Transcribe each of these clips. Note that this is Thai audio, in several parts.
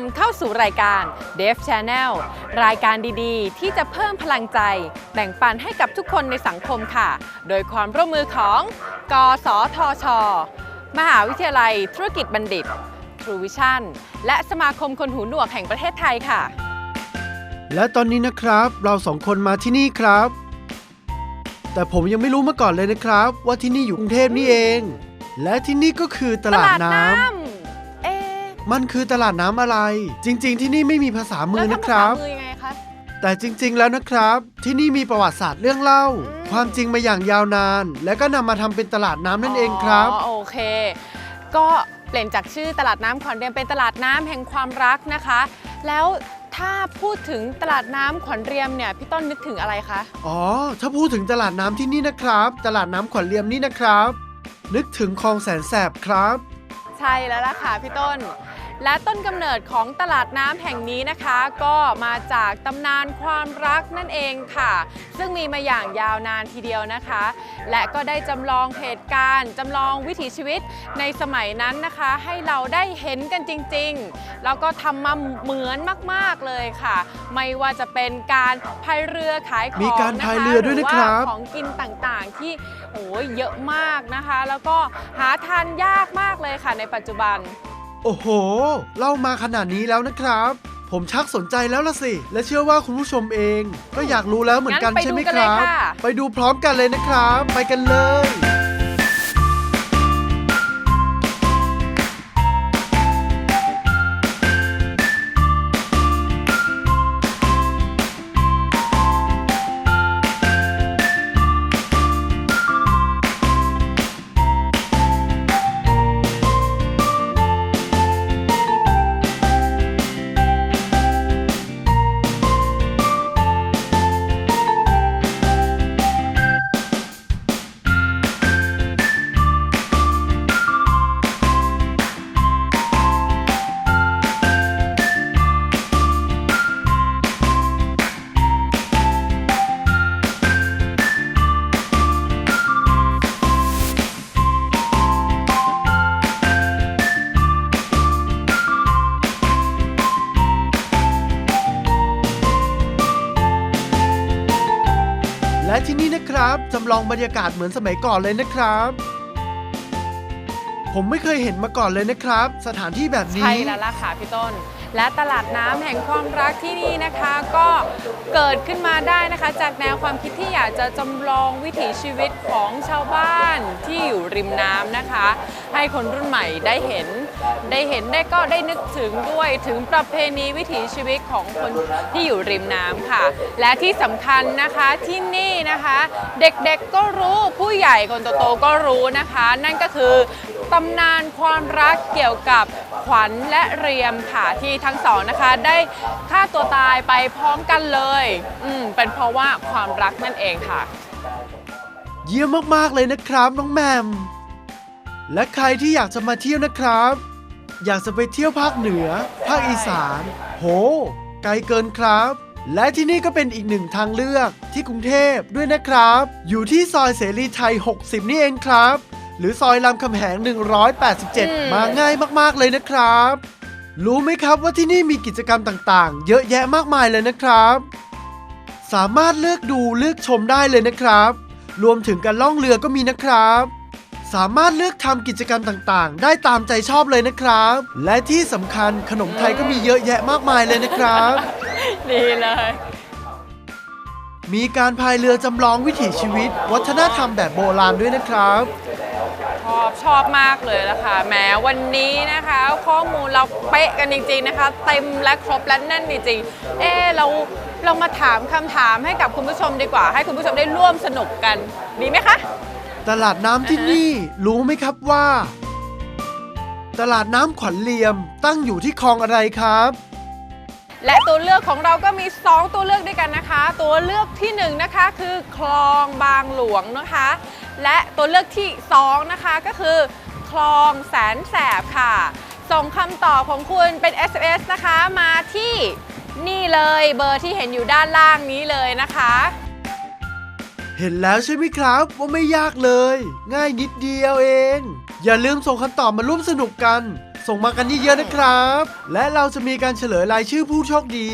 มเข้าสู่รายการ d e f Channel รายการดีๆ ที่จะเพิ่มพลังใจ แบ่งปันให้กับทุกคนในสังคมค่ะ โดยความร่วมมือของ กสทช มหาวิทยาลัยธุรกิจบัณฑิต True Vision และสมาคมคนหูหนวกแห่งประเทศไทยค่ะ และตอนนี้นะครับ เราสองคนมาที่นี่ครับ แต่ผมยังไม่รู้มาก่อนเลยนะครับ ว่าที่นี่อยู่กรุงเทพนี่เอง และที่นี่ก็คือตลาดน้ำเอ๊ะ มันคือตลาดน้ำอะไร จริง ๆ ที่นี่ไม่มีภาษามืแล้วอทำนะคภารัษาบมือยังไงคะแต่จริง ๆ แล้วนะครับ ที่นี่มีประวัติศาสตร์เรื่องเล่าอืมความจริงมาอย่างยาวนาน และก็นำมาทำเป็นตลาดน้ำนั่นเองครับ อ๋อโอเค ก็เปลี่ยนจากชื่อตลาดน้ำขวัญเรียมเป็นตลาดน้ำแห่งความรักนะคะ แล้วถ้าพูดถึงตลาดน้ำขวัญเรียมเนี่ยพี่ต้นนึกถึงอะไรคะ อ๋อ ถ้าพูดถึงตลาดน้ำที่นี่นะครับ ตลาดน้ำขวัญเลียมนี่นะครับ นึกถึงคลองแสนแสบครับ ใช่แล้วล่ะค่ะพี่ต้น และต้นกำเนิดของตลาดน้ำแห่งนี้นะคะ ก็มาจากตำนานความรักนั่นเองค่ะ ซึ่งมีมาอย่างยาวนานทีเดียวนะคะ และก็ได้จำลองเหตุการณ์จำลองวิถีชีวิตในสมัยนั้นนะคะ ให้เราได้เห็นกันจริงๆ แล้วก็ทำมาเหมือนมาก ๆเลยค่ะ ไม่ว่าจะเป็นการพายเรือขายของมีการะคะพายเรือด้วยนะครับหอว่าของกินต่างๆที่โอ้ยเยอะมากนะคะ แล้วก็หาทานยากมากเลยค่ะในปัจจุบัน โอ้โห เล่ามาขนาดนี้แล้วนะครับ ผมชักสนใจแล้วล่ะสิ และเชื่อว่าคุณผู้ชมเอง ก็อยากรู้แล้วเหมือนกันงั้นไปใช่ไหมดูกันคเลยรับค่ะไปดูพร้อมกันเลยนะครับ ไปกันเลย ลองบรรยากาศเหมือนสมัยก่อนเลยนะครับ ผมไม่เคยเห็นมาก่อนเลยนะครับ สถานที่แบบนี้ ใช่แล้วล่ะค่ะพี่ต้น และตลาดน้ำแห่งความรักที่นี่นะคะ ก็เกิดขึ้นมาได้นะคะ จากแนวความคิดที่อยากจะจำลองวิถีชีวิตของชาวบ้านที่อยู่ริมน้ำนะคะ ให้คนรุ่นใหม่ได้เห็น ได้เห็นได้ก็ได้นึกถึงด้วยถึงประเพณีวิถีชีวิตของคนที่อยู่ริมน้ำค่ะ และที่สำคัญนะคะที่นี่นะคะ เด็กๆก็รู้ผู้ใหญ่คนโตๆก็รู้นะคะ นั่นก็คือตำนานความรักเกี่ยวกับขวัญและเรียมค่ะที่ทั้งสองนะคะ ได้ฆ่าตัวตายไปพร้อมกันเลย อืมเป็นเพราะว่าความรักนั่นเองค่ะ เยี่ยมมากๆเลยนะครับน้องแมม และใครที่อยากจะมาเที่ยวนะครับ อยากจะไปเที่ยวภาคเหนือ ภาคอีสาน โห ไกลเกินครับ และที่นี่ก็เป็นอีกหนึ่งทางเลือกที่กรุงเทพด้วยนะครับ อยู่ที่ซอยเสรีไทย 60 นี่เองครับ หรือซอยรามคำแหงอืม187 มาง่ายมากๆเลยนะครับ รู้ไหมครับว่าที่นี่มีกิจกรรมต่างๆ เยอะแยะมากมายเลยนะครับ สามารถเลือกดูเลือกชมได้เลยนะครับ รวมถึงการล่องเรือก็มีนะครับ สามารถเลือกทำกิจกรรมต่างๆ ได้ตามใจชอบเลยนะครับ และที่สำคัญขนมไทยก็มีเยอะแยะมากมายเลยนะครับ ดีเลย มีการพายเรือจำลองวิถีชีวิต วัฒนธรรมแบบโบราณด้วยนะครับ ชอบชอบมากเลยละค่ะแหม้วันนี้นะคะ ข้อมูลเราเป๊ะกันจริงๆนะคะ เต็มและครบและแน่นจริงๆเออเราเรามาถามคำถามให้กับคุณผู้ชมดีกว่า ให้คุณผู้ชมได้ร่วมสนุกกันดีไหมคะ ตลาดน้ำที่นี่รู้ไหมครับว่า ตลาดน้ำขวัญเลียมตั้งอยู่ที่คลองอะไรครับ และตัวเลือกของเราก็มี 2 ตัวเลือกด้วยกันนะคะ ตัวเลือกที่1นงนะคะคือคลองบางหลวงนะคะ และตัวเลือกที่2นะคะก็คือ คลองแสนแสบค่ะ ส่งคำตอบของคุณเป็น SMS นะคะมาที่นี่เลยเบอร์ที่เห็นอยู่ด้านล่างนี้เลยนะคะ เห็นแล้วใช่ไหมครับว่าไม่ยากเลย ง่ายนิดเดียวเอง อย่าลืมส่งคำตอบมาร่วมสนุกกันสส่งมากันเยอะๆนะครับ และเราจะมีการเฉลยรายชื่อผู้โชคดี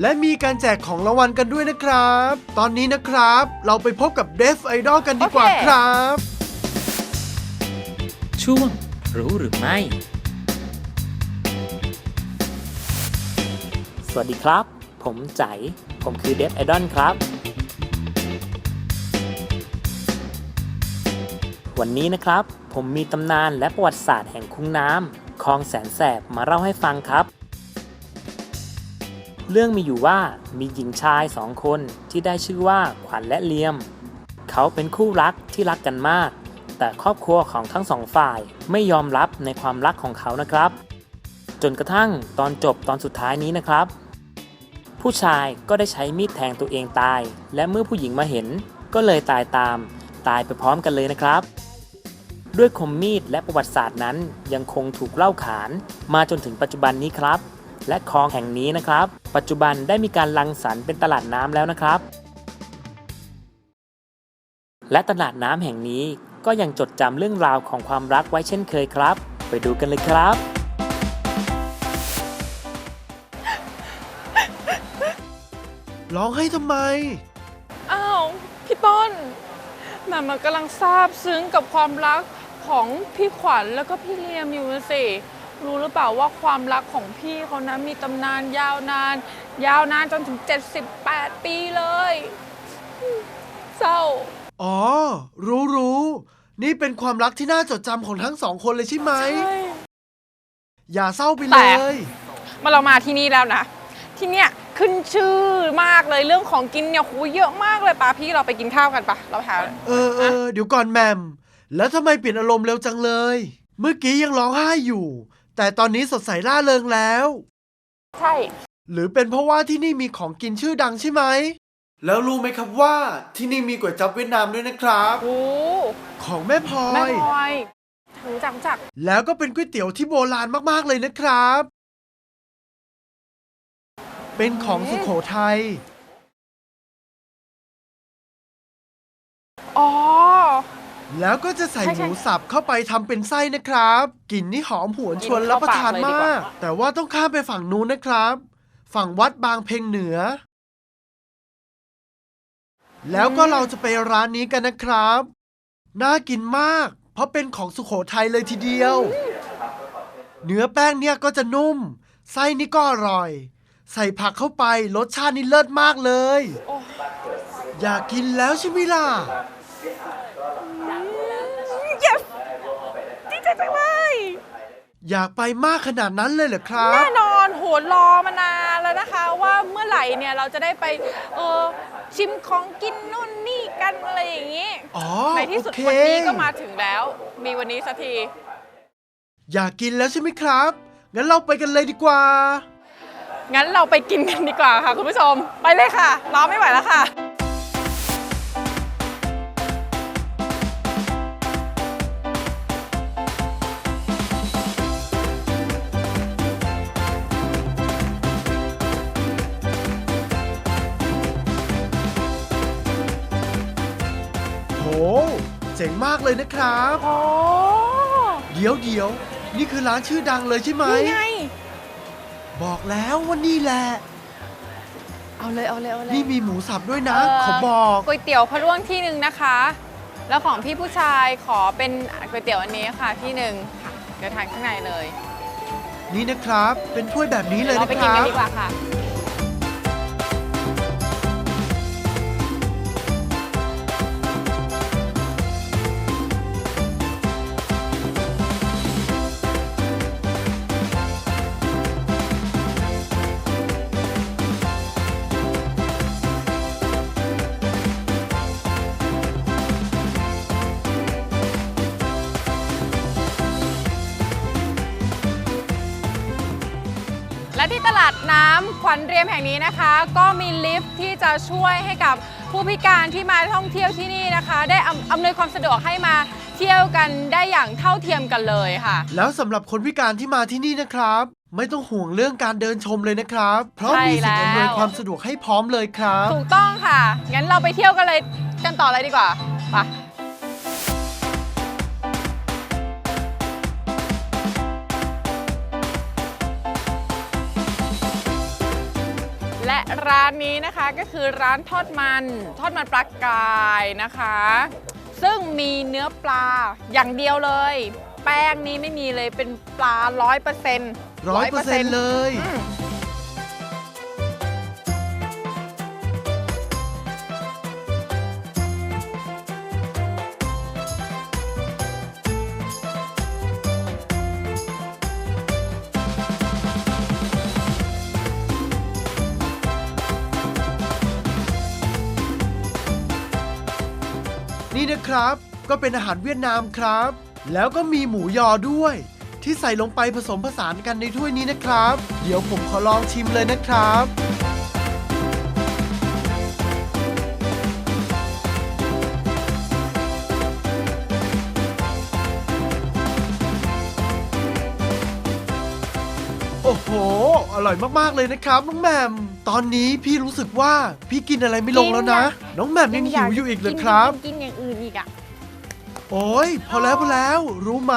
และมีการแจกของรางวัลกันด้วยนะครับ ตอนนี้นะครับ เราไปพบกับเดฟไอดอลกันดีกว่าโอเคครับ ช่วงรู้หรือไม่ สวัสดีครับ ผมใจ ผมคือเดฟไอดอนครับ วันนี้นะครับ ผมมีตำนานและประวัติศาสตร์แห่งคุ้งน้ำคลองแสนแสบมาเล่าให้ฟังครับ เรื่องมีอยู่ว่ามีหญิงชายสองคนที่ได้ชื่อว่าขวัญและเลียม เขาเป็นคู่รักที่รักกันมาก แต่ครอบครัวของทั้งสองฝ่ายไม่ยอมรับในความรักของเขานะครับ จนกระทั่งตอนจบตอนสุดท้ายนี้นะครับ ผู้ชายก็ได้ใช้มีดแทงตัวเองตาย และเมื่อผู้หญิงมาเห็นก็เลยตายตามตายไปพร้อมกันเลยนะครับ ด้วยคมมีดและประวัติศาสตร์นั้น ยังคงถูกเล่าขาน มาจนถึงปัจจุบันนี้ครับ และคลองแห่งนี้นะครับ ปัจจุบันได้มีการรังสรรค์เป็นตลาดน้ำแล้วนะครับ และตลาดน้ำแห่งนี้ก็ยังจดจำเรื่องราวของความรักไว้เช่นเคยครับ ไปดูกันเลยครับ ร้องให้ทำไม อ้าว พี่ต้นแหม่มมันกำลังซาบซึ้งกับความรัก ของพี่ขวัญแล้วก็พี่เลียมอยู่นะสิรู้หรือเปล่าว่าความรักของพี่เขานะมีตำนานยาวนาน ยาวนานจนถึง 78 ปีเลย เศร้า อ๋อ รู้รู้นี่เป็นความรักที่น่าจดจำของทั้งสองคนเลยใช่ไหมใช่อย่าเศร้าไปแต่เลยมาเรามาที่นี่แล้วนะ ที่เนี่ยขึ้นชื่อมากเลยเรื่องของกินเนี่ยโหเยอะมากเลยป้าพี่เราไปกินข้าวกันปะเราหา เออเออเดี๋ยวก่อนแมม แล้วทำไมเปลี่ยนอารมณ์เร็วจังเลย เมื่อกี้ยังร้องไห้อยู่ แต่ตอนนี้สดใสร่าเริงแล้ว ใช่ หรือเป็นเพราะว่าที่นี่มีของกินชื่อดังใช่ไหม แล้วรู้ไหมครับว่าที่นี่มีก๋วยจั๊บเวียดนามด้วยนะครับ โอ้ของแม่พลอแม่ย พลอยรู้จักรู้จักแล้วก็เป็นก๋วยเตี๋ยวที่โบราณมากๆเลยนะครับ เป็นของสุโขทัย อ๋อ แล้วก็จะใส่ใช่หใช่ มูสับเข้าไปทำเป็นไส้นะครับ กลิ่นนี่หอมหวนชวนรับประทานกินเข้าปากเลยดีกมาว่าก แต่ว่าต้องข้ามไปฝั่งนู้นนะครับ ฝั่งวัดบางเพ็งเหนือ แล้วก็เราจะไปร้านนี้กันนะครับ น่ากินมาก เพราะเป็นของสุโขทัยเลยทีเดียว เนื้อแป้งเนี่ยก็จะนุ่ม ไส้นี่ก็อร่อย ใส่ผักเข้าไปรสชาตินี่เลิศมากเลยโอ้อยากกินแล้วใช่ไหมล่ะ yes ดีใจจังเลย อยากไปมากขนาดนั้นเลยเหรอครับ แน่นอนโหรอมานานแล้วนะคะ ว่าเมื่อไหร่เนี่ยเราจะได้ไปเออชิมของกินนู่นนี่กันอะไรอย่างนี้อ๋อในที่สุดโอเค วันนี้ก็มาถึงแล้ว มีวันนี้สักที อยากกินแล้วใช่ไหมครับ งั้นเราไปกันเลยดีกว่า งั้นเราไปกินกันดีกว่าค่ะคุณผู้ชม ไปเลยค่ะรอไม่ไหวแล้วค่ะ จ๋งมากเลยนะครับโอ้เดี๋ยวเดี๋ยวนี่คือร้านชื่อดังเลยใช่ไหมนี่ไง บอกแล้วว่านี่แหละ เอาเลยเอาเลยเอาเลยนี่มีหมูสับด้วยนะเขอบอกก๋วยเตี๋ยวพะล่วงที่หนึ่งนะคะ แล้วของพี่ผู้ชายขอเป็นก๋วยเตี๋ยวอันนี้ค่ะที่หนึ่งค่ะเดี๋ยวทานข้างในเลย นี่นะครับ เป็นถ้วยแบบนี้เลยเรานะไปคกินรักันบดีกว่าค่ะและ น้ำขวัญเรียมแห่งนี้นะคะ ก็มีลิฟต์ที่จะช่วยให้กับผู้พิการที่มาท่องเที่ยวที่นี่นะคะ ได้อำอำนวยความสะดวกให้มาเที่ยวกันได้อย่างเท่าเทียมกันเลยค่ะ แล้วสำหรับคนพิการที่มาที่นี่นะครับ ไม่ต้องห่วงเรื่องการเดินชมเลยนะครับ เพราะใช่มีสิ่งอำนวยแล้วความสะดวกให้พร้อมเลยครับ ถูกต้องค่ะ งั้นเราไปเที่ยวกันเลยกันต่อเลยดีกว่าไป ร้านนี้นะคะก็คือร้านทอดมันทอดมันปลากรายนะคะ ซึ่งมีเนื้อปลาอย่างเดียวเลย แป้งนี้ไม่มีเลยเป็นปลาร้อยเปอร์เซ็นต์ร้อยเปอร์เซ็นต์เลย ก็เป็นอาหารเวียดนามครับ แล้วก็มีหมูยอด้วย ที่ใส่ลงไปผสมผสานกันในถ้วยนี้นะครับ เดี๋ยวผมขอลองชิมเลยนะครับโอ้โห อร่อยมากๆ เลยนะครับน้องแหม่ม ตอนนี้พี่รู้สึกว่าพี่กินอะไรไม่ลงแล้วนะ น้องแหม่มยังหิวอยู่อีกเลยครับ กินอย่างอื่นอีกอะ โอ้ยพอแล้วพอแล้ว รู้ไหม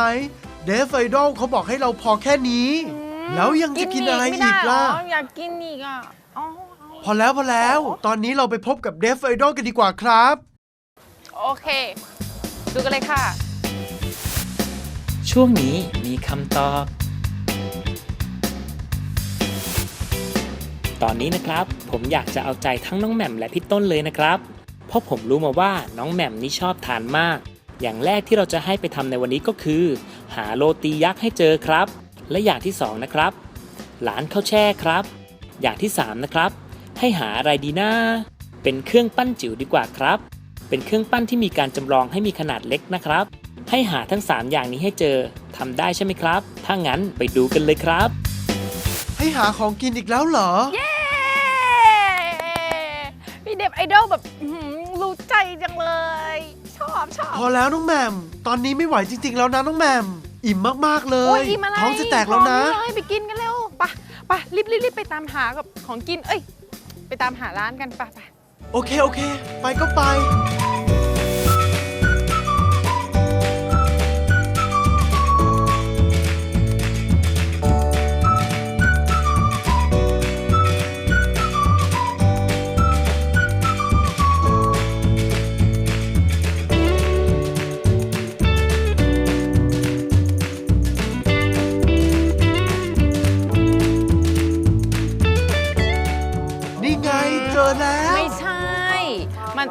เดฟไอดอลเขาบอกให้เราพอแค่นี้ แล้วยังจะกินอะไรอีกล่ะไม่ได้เหรออยากกินอีกอะอ๋อพอแล้วพอแล้ว ตอนนี้เราไปพบกับเดฟไอดอลกันดีกว่าครับ โอเค ดูกันเลยค่ะ ช่วงนี้มีคำตอบ ตอนนี้นะครับ ผมอยากจะเอาใจทั้งน้องแหม่มและพี่ต้นเลยนะครับ เพราะผมรู้มาว่าน้องแหม่มนี่ชอบทานมาก อย่างแรกที่เราจะให้ไปทำในวันนี้ก็คือ หาโรตียักษ์ให้เจอครับ และอย่างที่สองนะครับร้านข้าวแช่ครับ อย่างที่สามนะครับให้หาอะไรดีนะเป็นเครื่องปั้นจิ๋วดีกว่าครับ เป็นเครื่องปั้นที่มีการจำลองให้มีขนาดเล็กนะครับ ให้หาทั้ง 3 อย่างนี้ให้เจอทำได้ใช่ไหมครับ ถ้างั้นไปดูกันเลยครับ ให้หาของกินอีกแล้วเหรอ เย้พี่เด็บไอดอลแบบอื้อหือรู้ใจจังเลยช อบชอบ พอแล้วน้องแหม่มตอนนี้ไม่ไหวจริง ๆ แล้วนะน้องแหม่มอิ่มมากๆเลโอ้ยยอิ่มอะไรท้องจะแตกแล้วนะ พร้อมเลยไปกินกันเร็วไปไปรีบรีบรีบไปตามหากับของกิน เอ้ย ไปตามหาร้านกันไปไป โอเคโอเค ไปก็ไปนี่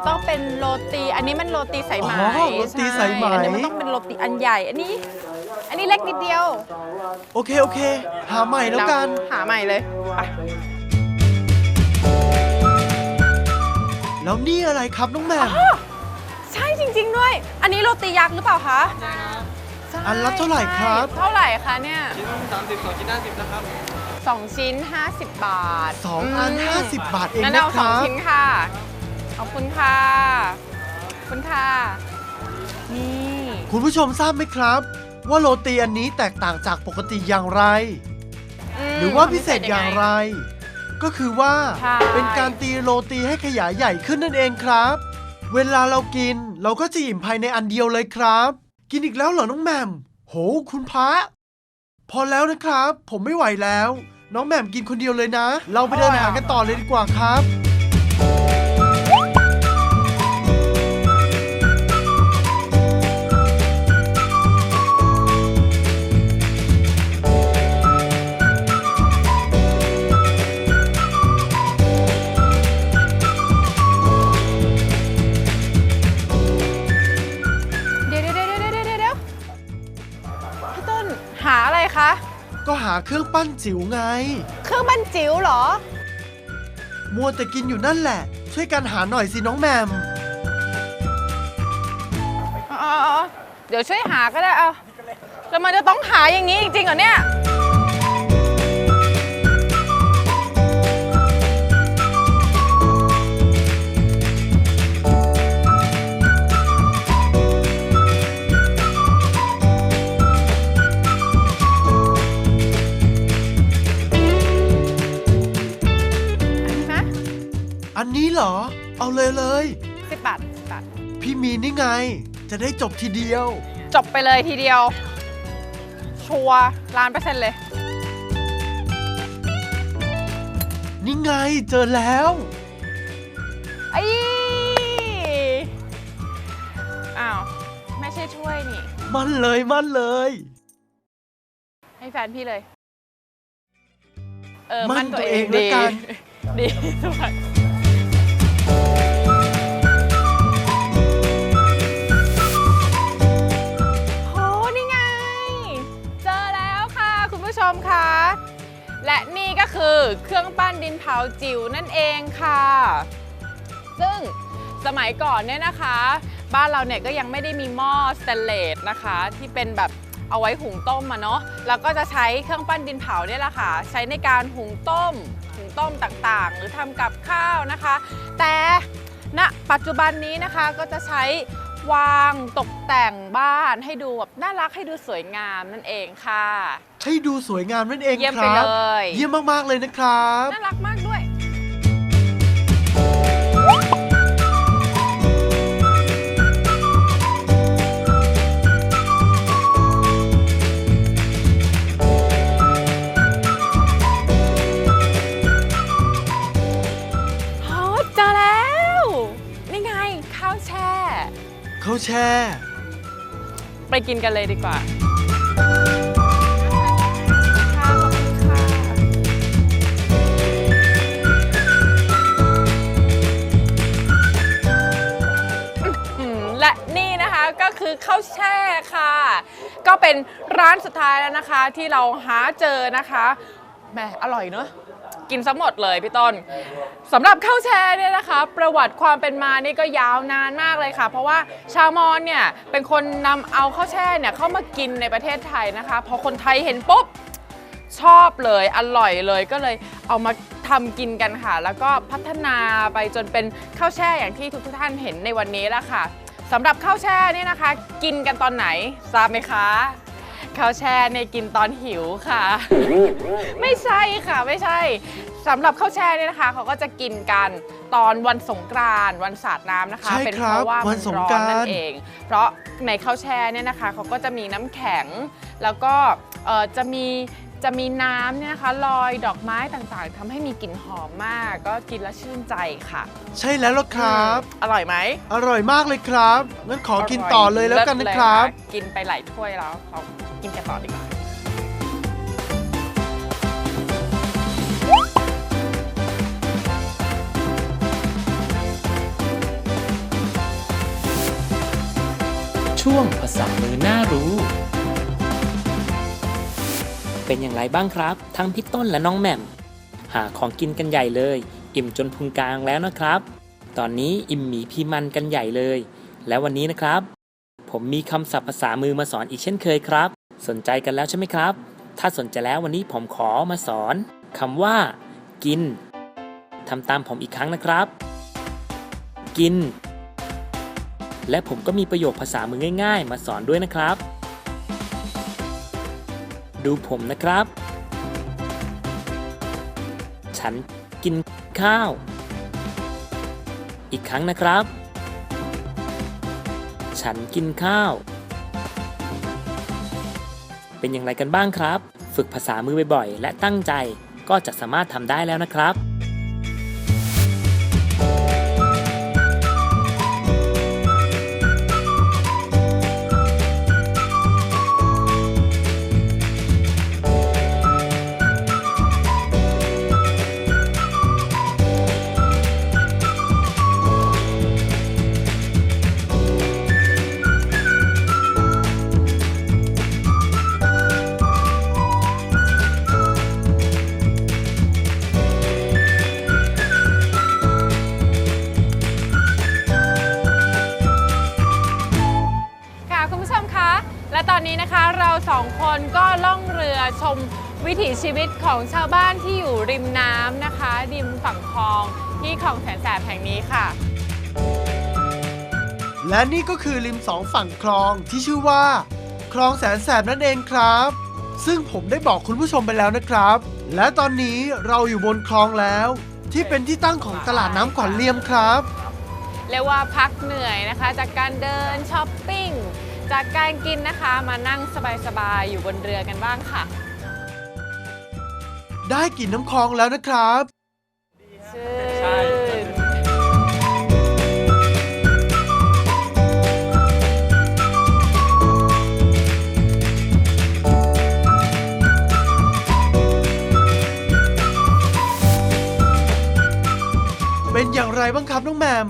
ต้องเป็นโรตี อันนี้มันโรตีสายไหมอ๋อโรตีสายไหม ใช่อันนี้มันต้องเป็นโรตีอันใหญ่ อันนี้ อันนี้เล็กนิดเดียวโอเค โอเค หาใหม่แล้วกันหาใหม่เลยไปแล้วนี่อะไรครับน้องแหม่มใช่จริง ๆ ด้วย อันนี้โรตียักษ์หรือเปล่าคะใช่อันละเท่าไหร่ครับ เท่าไหร่คะเนี่ย ชิ้นสามสิบสองชิ้นห้าสิบนะครับสองชิ้น 50 บาทสองอันม50บาทเองงั้นนะเอาคสองรับ ชิ้นค่ะ ขอบคุณค่ะขอบคุณค่ะ นี่ คุณผู้ชมทราบไหมครับ ว่าโรตีอันนี้แตกต่างจากปกติอย่างไร มหรือว่าพิเศษอย่างไร ก็คือว่าใช่ เป็นการตีโรตีให้ขยายใหญ่ขึ้นนั่นเองครับ เวลาเรากินเราก็จะอิ่มภายในอันเดียวเลยครับ กินอีกแล้วเหรอน้องแหม่มโหคุณพระพอแล้วนะครับ ผมไม่ไหวแล้ว น้องแหม่มกินคนเดียวเลยนะ เราไปเดินหากันต่อเลยดีกว่าครับ ก็หาเครื่องปั้นจิ๋วไง เครื่องบันจิ๋วเหรอ มัวแต่กินอยู่นั่นแหละ ช่วยกันหาหน่อยสิน้องแหม่มอ๋ออ๋อเดี๋ยวช่วยหาก็ได้เอาแล้วมันจะต้องหาอย่างนี้จริงๆเหรอเนี่ย จะได้จบทีเดียว จบไปเลยทีเดียว ชัวร์ล้านเปอร์เซ็นต์เลย นี่ไงเจอแล้ว ไอ้อ้าว ไม่ใช่ถ้วยนี่ มันเลยมันเลย ให้แฟนพี่เลย เออ มั่มั่นนตัวตัวเอเองงแล้วดีกัน ดีสวยโและนี่ก็คือเครื่องปั้นดินเผาจิ๋วนั่นเองค่ะ ซึ่งสมัยก่อนเนี่ยนะคะ บ้านเราเนี่ยก็ยังไม่ได้มีหม้อสเตนเลสนะคะ ที่เป็นแบบเอาไว้หุงต้มอะเนาะแล้วก็จะใช้เครื่องปั้นดินเผาเนี่ยแหละค่ะ ใช้ในการหุงต้ม หุงต้มต่างๆ หรือทำกับข้าวนะคะ แต่ณปัจจุบันนี้นะคะก็จะใช้วางตกแต่งบ้านให้ดูแบบน่ารักให้ดูสวยงามนั่นเองค่ะ ให้ดูสวยงามนั่นเองเยี่ยมคไปรัเลบ ย เยี่ยมมาก ๆ เลยนะครับ น่ารักมากด้วย โอ้เจอแล้ว นี่ไง ข้าวแช่ เขาแช่ ไปกินกันเลยดีกว่า คือข้าวแช่ค่ะ ก็เป็นร้านสุดท้ายแล้วนะคะ ที่เราหาเจอนะคะแหมอร่อยเนอะกินซะหมดเลยพี่ต้นสำหรับข้าวแช่เนี่ยนะคะ ประวัติความเป็นมานี่ก็ยาวนานมากเลยค่ะ เพราะว่าชาวมอญเนี่ยเป็นคนนำเอาข้าวแช่เนี่ยเข้ามากินในประเทศไทยนะคะพอคนไทยเห็นปุ๊บชอบเลยอร่อยเลยก็เลยเอามาทำกินกันค่ะ แล้วก็พัฒนาไปจนเป็นข้าวแช่อย่างที่ทุกท่านเห็นในวันนี้แล้วค่ะ สำหรับข้าวแช่เนี่ยนะคะ กินกันตอนไหนทราบไหมคะข้าวแช่ในยกินตอนหิวค่ะ ไม่ใช่ค่ะไม่ใช่สำหรับข้าวแช่เนี่ยนะคะ เขาก็จะกินกันตอนวันสงกรานต์วันสาดน้ำนะคะ ใช่เป็นคเพรับราะว่าวัมันนสงร้อกรานต์ นั่นเอง เพราะในข้าวแช่เนี่ยนะคะเขาก็จะมีน้ำแข็ง แล้วก็เอ่อจะมี จะมีน้ำเนี่ยนะคะลอยดอกไม้ต่างๆทำให้มีกลิ่นหอมมาก ก็กินแล้วชื่นใจค่ะใช่แล้วล่ะครับอืมอร่อยไหมอร่อยมากเลยครับงั้นขอกินต่อเลยแล้วกันนะครับเลิศเลยกินไปหลายถ้วยแล้วเรากินกันต่อดีกว่า ช่วงภาษามือน่ารู้ เป็นอย่างไรบ้างครับ ทั้งพี่ต้นและน้องแหม่ม หาของกินกันใหญ่เลย อิ่มจนพุงกลางแล้วนะครับ ตอนนี้อิ่มหมีพีมันกันใหญ่เลย และวันนี้นะครับ ผมมีคำศัพท์ภาษามือมาสอนอีกเช่นเคยครับ สนใจกันแล้วใช่ไหมครับ ถ้าสนใจแล้ววันนี้ผมขอมาสอนคำว่า กินทำตามผมอีกครั้งนะครับ กิน และผมก็มีประโยคภาษามือง่าย ๆ มาสอนด้วยนะครับ ดูผมนะครับ ฉันกินข้าว อีกครั้งนะครับ ฉันกินข้าว เป็นอย่างไรกันบ้างครับ ฝึกภาษามือบ่อยๆ และตั้งใจก็จะสามารถทำได้แล้วนะครับ ชีวิตของชาวบ้านที่อยู่ริมน้ำนะคะ ริมฝั่งคลองที่คลองแสนแสบแห่งนี้ค่ะ และนี่ก็คือริมสองฝั่งคลองที่ชื่อว่า คลองแสนแสบนั่นเองครับ ซึ่งผมได้บอกคุณผู้ชมไปแล้วนะครับ และตอนนี้เราอยู่บนคลองแล้ว ที่เป็นที่ตั้งของตลาดน้ำขวัญเลียมครับเรียกว่าพักเหนื่อยนะคะ จากการเดินช้อปปิ้งจากการกินนะคะมานั่งสบายๆอยู่บนเรือกันบ้างค่ะ ได้กลิ่นน้ำคลองแล้วนะครับ ใช่เป็นอย่างไรบ้างครับน้องแหมม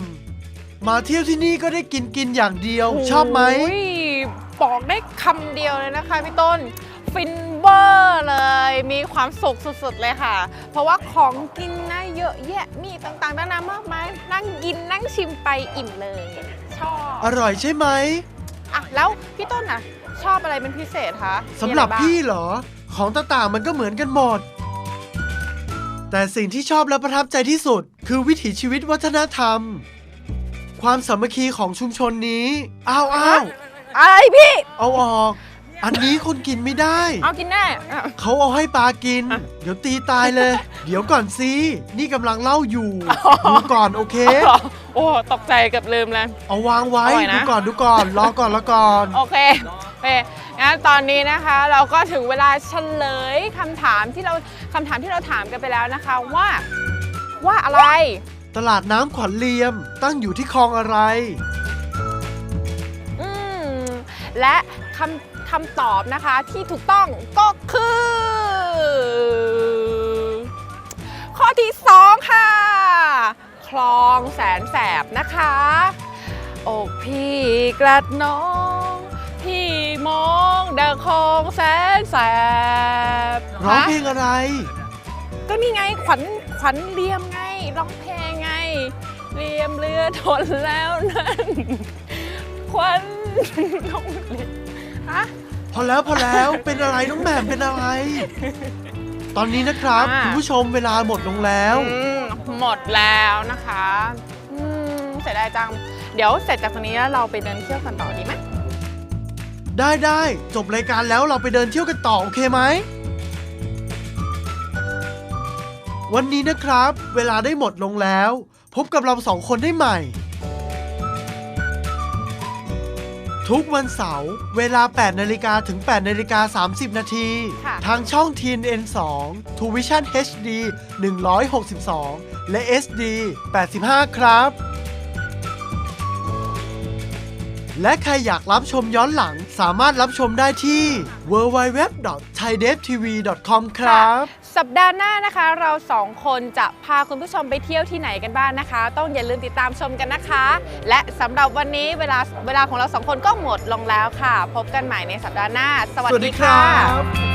มาเที่ยวที่นี่ก็ได้กินกินอย่างเดียว ชอบไหม โยบอกได้คำเดียวเลยนะคะพี่ต้น ฟิน เวอร์เลย มีความสุขสุดๆเลยค่ะ เพราะว่าของกินนะเยอะแยะมีต่างๆนานา มากมาย นั่งกินนั่งชิมไปอิ่มเลย ชอบอร่อยใช่ไหมอะแล้วพี่ต้นอะ ชอบอะไรเป็นพิเศษคะสำหรับมีอะไางพี่เหรอ ของต่างๆมันก็เหมือนกันหมด แต่สิ่งที่ชอบและประทับใจที่สุด คือวิถีชีวิตวัฒนธรรม ความสามัคคีของชุมชนนี้ อ้าวอ้าวอะไรพี่ เอาออก อันนี้คนกินไม่ได้ เอากินแน่อะ เขาเอาให้ปลากิน อะ เดี๋ยวตีตายเลย เดี๋ยวก่อนสินี่กำลังเล่าอยู่ ดูก่อนโอเค โอ้ตกใจเกับลืมเลย เอาวางไว้อร่อยนะ ดูก่อนดูก่อนรอก่อนรอก่อน โอเคโอเคงั้นตอนนี้นะคะเราก็ถึงเวลาเฉลยคำถามที่เราคำถามที่เราถามกันไปแล้วนะคะว่า ว่าอะไร ตลาดน้ำขวัญเลียม ตั้งอยู่ที่คลองอะไร อืมและคำ คำตอบนะคะที่ถูกต้องก็คือ ข้อที่สองค่ะ คลองแสนแสบนะคะอกพี่กลัดน้อง พี่มองดังคลองแสนแสบร้องฮะเพลงอะไร ก็นี่ไงขวัญขวัญเลียมไงร้องเพลงไง เลียมเรือทนแล้วนั่นขวัญน้องเลียมฮะ พอแล้วพอแล้วเป็นอะไรน้องแหม่มเป็นอะไร ตอนนี้นะครับอ่า คุณผู้ชมเวลาหมดลงแล้ว อืมหมดแล้วนะคะอืมเสียดายจัง เดี๋ยวเสร็จจากตรงนี้แล้วเราไปเดินเที่ยวกันต่อดีไหมได้ได้จบรายการแล้วเราไปเดินเที่ยวกันต่อโอเคไหม วันนี้นะครับ เวลาได้หมดลงแล้ว พบกับเราสองคนได้ใหม่ ทุกวันเสาร์เวลา 8 นาฬิกาถึง 8 นาฬิกา 30 นาที ค่ะ ทางช่อง TNN 2 t Vision HD 162 และ SD 85 ครับ และใครอยากรับชมย้อนหลังสามารถรับชมได้ที่ www.thaidevtv.com ครับ สัปดาห์หน้านะคะ เราสองคนจะพาคุณผู้ชมไปเที่ยวที่ไหนกันบ้างนะคะ ต้องอย่าลืมติดตามชมกันนะคะ และสำหรับวันนี้เวลาเวลาของเราสองคนก็หมดลงแล้วค่ะ พบกันใหม่ในสัปดาห์หน้า สวัสดีค่ะ